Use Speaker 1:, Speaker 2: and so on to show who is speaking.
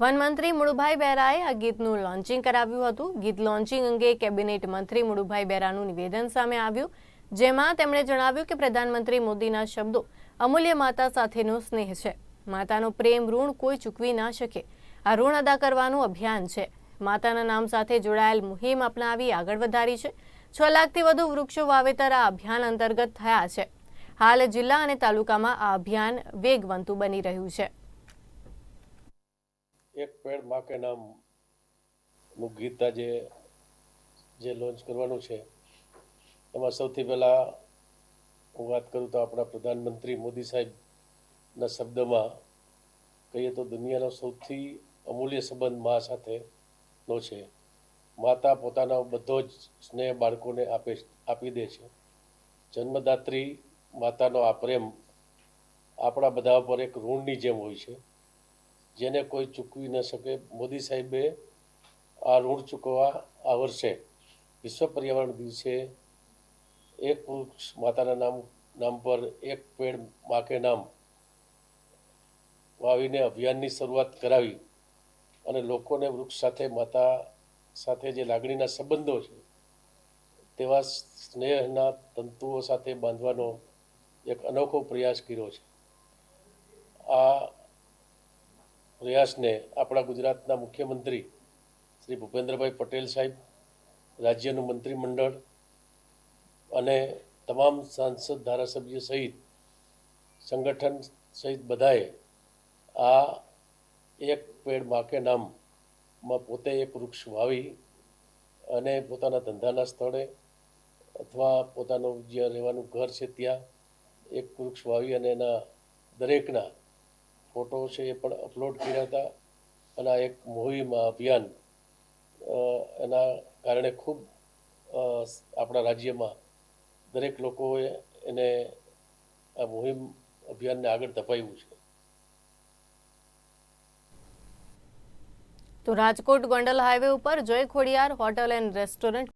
Speaker 1: વનમંત્રી મુળુભાઈ બેરાએ આ ગીતનું લોન્ચિંગ કરાવ્યું હતું. ગીત લોન્ચિંગ અંગે કેબિનેટ મંત્રી મુળુભાઈ બેરાનું નિવેદન સામે આવ્યું, જેમાં તેમણે જણાવ્યું કે પ્રધાનમંત્રી મોદીના શબ્દો અમૂલ્ય માતા સાથેનો સ્નેહ છે. માતાનો પ્રેમ ઋણ કોઈ ચૂકવી ના શકે. આ ઋણ અદા કરવાનું અભિયાન છે. માતાના નામ સાથે જોડાયેલ મુહિમ અપનાવી આગળ વધારી છે. છ લાખથી વધુ વૃક્ષો વાવેતર આ અભિયાન અંતર્ગત થયા છે. હાલ જિલ્લા અને તાલુકામાં આ અભિયાન વેગવંતુ બની રહ્યું છે.
Speaker 2: એક પેડ માકે નામનું ગીત આજે જે લોન્ચ કરવાનું છે, એમાં સૌથી પહેલાં હું વાત કરું તો આપણા પ્રધાનમંત્રી મોદી સાહેબના શબ્દમાં કહીએ તો દુનિયાનો સૌથી અમૂલ્ય સંબંધ મા સાથેનો છે. માતા પોતાનો બધો જ સ્નેહ બાળકોને આપે, આપી દે છે. જન્મદાત્રી માતાનો આ પ્રેમ આપણા બધા પર એક ઋણની જેમ હોય છે. જેને કોઈ ચૂકવી ન શકે, મોદી સાહેબે આ ઋણ ચૂકવવા આ વર્ષે વિશ્વ પર્યાવરણ દિવસે એક વૃક્ષ માતાના નામ નામ પર એક પેડ માકે નામ વાવીને અભિયાનની શરૂઆત કરાવી અને લોકોને વૃક્ષ સાથે માતા સાથે જે લાગણીના સંબંધો છે, તેવા સ્નેહના તંતુઓ સાથે બાંધવાનો એક અનોખો પ્રયાસ કર્યો છે આ પ્રયાસને આપણા ગુજરાતના મુખ્યમંત્રી શ્રી ભૂપેન્દ્રભાઈ પટેલ સાહેબ, રાજ્યનું મંત્રીમંડળ અને તમામ સાંસદ ધારાસભ્ય સહિત સંગઠન સહિત બધાએ આ એક પેડ માકે નામમાં પોતે એક વૃક્ષ વાવી અને પોતાના ધંધાના સ્થળે અથવા પોતાનું જ્યાં રહેવાનું ઘર છે ત્યાં એક વૃક્ષ વાવી અને એના દરેકના ફોટો છે એ પણ અપલોડ કર્યા હતા. અને આ એક મુહિમ અભિયાન એના કારણે ખૂબ આપણા રાજ્યમાં દરેક લોકોએ એને આ મોહિમ અભિયાનને આગળ ધપાવ્યું છે.
Speaker 1: તો રાજકોટ ગોંડલ હાઈવે ઉપર જય ખોડિયાર હોટલ એન્ડ રેસ્ટોરન્ટ